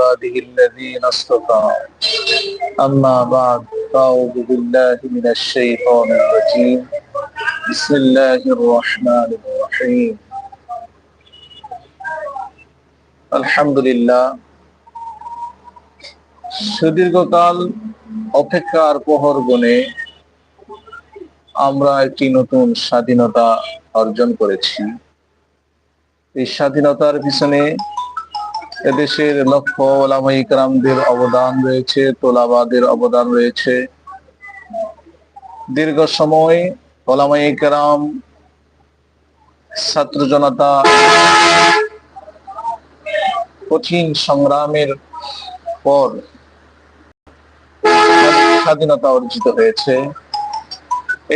عباده الذين اصطفى أما بعد أعوذ بالله من الشيطان الرجيم بسم الله الرحمن الرحيم الحمد لله সুদীর্ঘকাল অপেক্ষার প্রহর গণে আমরা একটি নতুন স্বাধীনতা অর্জন করেছি এই স্বাধীনতার পিছনে এদেশের লক্ষ ওলামা ইকরামদের অবদান রয়েছে, তোলাবাদের অবদান রয়েছে। দীর্ঘ সময় ওলামা ইকরাম ছাত্র জনতা কঠিন সংগ্রামের পর স্বাধীনতা অর্জিত হয়েছে।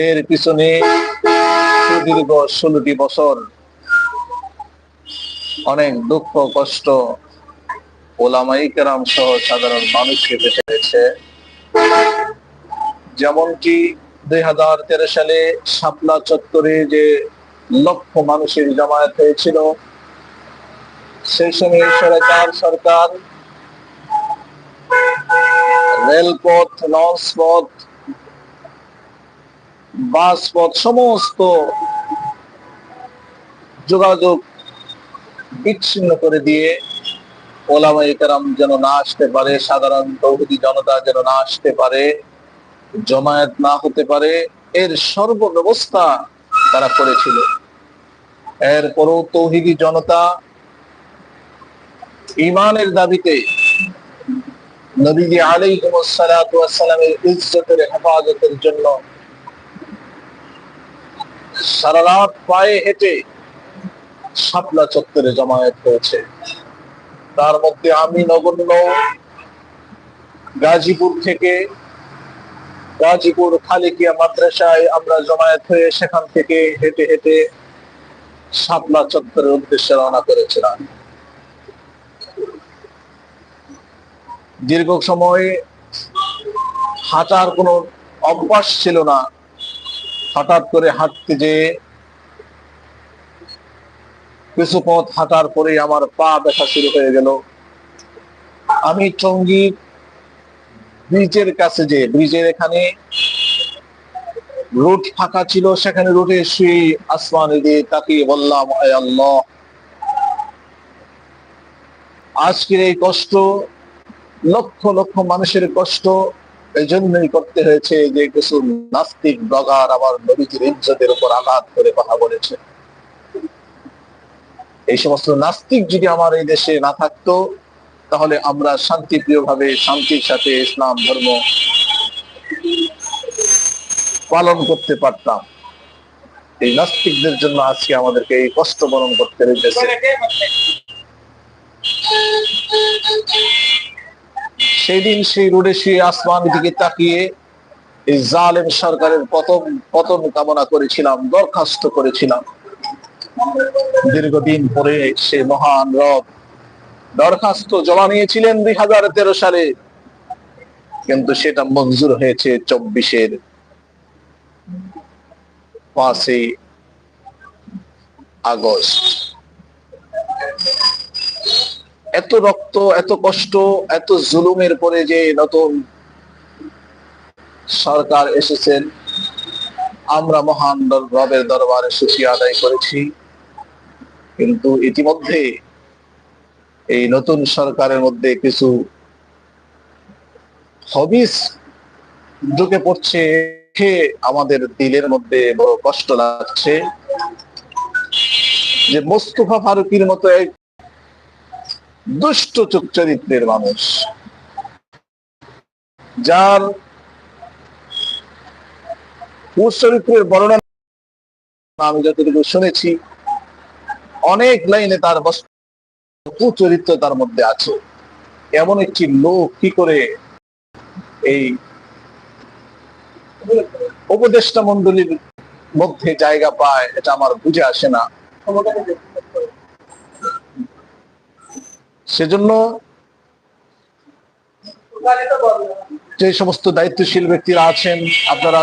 এর পিছনে সুদীর্ঘ ষোলোটি বছর অনেক দুঃখ, কষ্ট ওলামাই কেরাম সহ সাধারণ মানুষকে পেতে হয়েছে। যেমনটি দুই হাজার তেরো সালে শাপলা চত্বরে যে লক্ষ মানুষের জমায়েত হয়েছিল, সেই সময় সরকার সরকার, রেলপথ লঞ্চ পথ বাস পথ সমস্ত যোগাযোগ বিচ্ছিন্ন করে দিয়ে ওলামা ইকরাম যেন না আসতে পারে, সাধারণ তৌহিদি জনতা যেন না আসতে পারে, জমায়েত না হতে পারে, এর সর্বব্যবস্থা তারা করেছিল। এরপরও তৌহিদি জনতা ইমানের দাবিতে নবীজি আলাইহিমসালামের ইজ্জতের হেফাজতের জন্য সারা রাত পায়ে হেঁটে শাপলা চত্বরে জমায়েত হয়েছে। তার মধ্যে আমি নগণ্য গাজীপুর থেকে গাজীপুর খালিকিয়া মাদ্রাসায় আমরা জমায়েত হয়ে সেখান থেকে হেঁটে হেঁটে শাপলা চত্বরের উদ্দেশ্যে রওনা করেছিলাম। দীর্ঘ সময় হাঁটার কোনো অভ্যাস ছিল না। হঠাৎ করে হাঁটতে যে কিছু পথ হাঁটার পরে আমার পা ব্যথা শুরু হয়ে গেল। আমি টঙ্গী ব্রিজের কাছে যে, ব্রিজের এখানে রুট ফাঁকা ছিল, সেখানে রুটে শুয়ে আসমানে দিয়ে তাকিয়ে বললাম আল্লাহ, আজকের এই কষ্ট, লক্ষ লক্ষ মানুষের কষ্ট এই জন্যই করতে হয়েছে যে কিছু নাস্তিক ব্লগার আবার নবীজির ইজ্জতের উপর আঘাত করে কথা বলেছে। এই সমস্ত নাস্তিক যদি আমার এই দেশে না থাকতো, তাহলে আমরা শান্তিপ্রিয় ভাবে শান্তির সাথে ইসলাম, ধর্ম পালন করতে পারতাম। এই নাস্তিকদের জন্য আজকে আমাদেরকে এই কষ্ট বরণ করতে হয়েছে সেই দিন সেই রোডে শুয়ে আসমান দিকে তাকিয়ে এই জালেম সরকারের পতন পতন কামনা করেছিলাম, দরখাস্ত করেছিলাম। দীর্ঘদিন পরে সে মহান রব দরখাস্ত জমা নিয়েছিলেন দুই হাজার তেরো সালে। কিন্তু সেটা মঞ্জুর হয়েছে চব্বিশের পাঁচই আগস্ট। এত রক্ত, এত কষ্ট, এত জুলুমের পরে যে নতুন সরকার এসেছেন, আমরা মহান রবের দরবারে সুখী আদায় করেছি। কিন্তু ইতিমধ্যে এই নতুন সরকারের মধ্যে কিছু হবিস ঢুকে পড়ছে আমাদের দিলের মধ্যে বড় কষ্ট লাগছে। যে মোস্তফা ফারুকির মতো এক দুষ্ট চরিত্রের মানুষ, যার চরিত্রের বর্ণনা আমি যতটুকু শুনেছি অনেক লাইনে তার কুচরিত্র তার মধ্যে আছে। এমন একটি লোক কি করে এই উপদেষ্টা মন্ডলীর মধ্যে জায়গা পায়, এটা আমার বুঝে আসে না। সেজন্য যে সমস্ত দায়িত্বশীল ব্যক্তিরা আছেন, আপনারা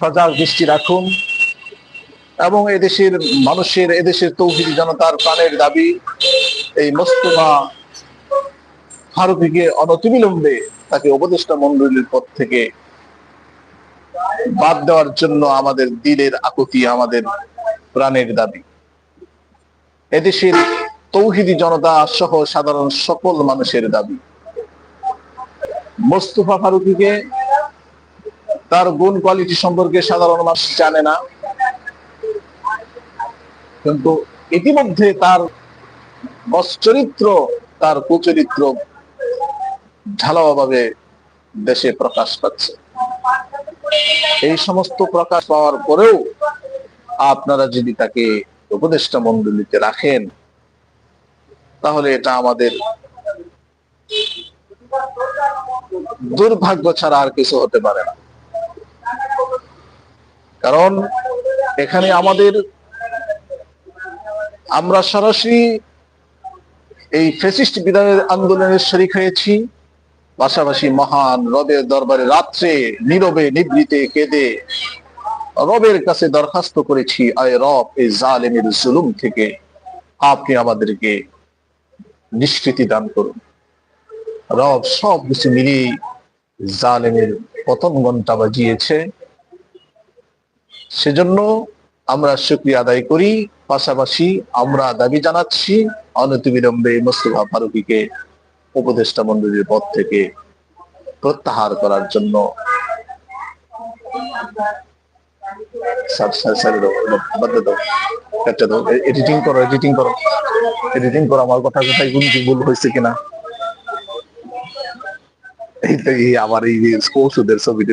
সজাগ দৃষ্টি রাখুন। এবং এদেশের মানুষের, এদেশের তৌহিদি জনতার প্রাণের দাবি, এই মোস্তফা ফারুকিকে অনতিবিলম্বে তাকে উপদেষ্টা মন্ডলীর পদ থেকে বাদ দেওয়ার জন্য আমাদের দিলের আকুতি, আমাদের প্রাণের দাবি। এদেশের তৌহিদি জনতা সহ সাধারণ সকল মানুষের দাবি। মোস্তফা ফারুকিকে তার গুণ কোয়ালিটি সম্পর্কে সাধারণ মানুষ জানে না। কিন্তু ইতিমধ্যে তার চরিত্র, তার কুচরিত্র ঝালাওয়াভাবে দেশে প্রকাশ পাচ্ছে। এই সমস্ত প্রকাশ পাওয়ার পরেও আপনারা যদি তাকে উপদেষ্টা মন্ডলীতে রাখেন, তাহলে এটা আমাদের দুর্ভাগ্য ছাড়া আর কিছু হতে পারে না। কারণ এখানে আমাদের আমরা সরাসরি এই ফেসিস্ট বিদায়ের আন্দোলনের শরিক হয়েছি। পাশাপাশি মহান রবের দরবারে রাত্রে, নীরবে নিবৃতে কেঁদে রবের কাছে দরখাস্ত করেছি, আয় রব এই জালেমের জুলুম থেকে আপনি আমাদেরকে নিষ্কৃতি দান করুন। রব সব কিছু মিলিয়ে জালেমের পতন ঘণ্টা বাজিয়েছে। সেজন্য আমরা শুক্রিয়া আদায় করি। পাশাপাশি আমরা দাবি জানাচ্ছি অনতিবিলম্বে মোস্তফা ফারুকিকে উপদেষ্টা মন্ডলীর পদ থেকে প্রত্যাহার করার জন্য এডিটিং করো এডিটিং করো। এডিটিং করো, আমার কথা ভুল হয়েছে কিনা? এই এই ছবিটা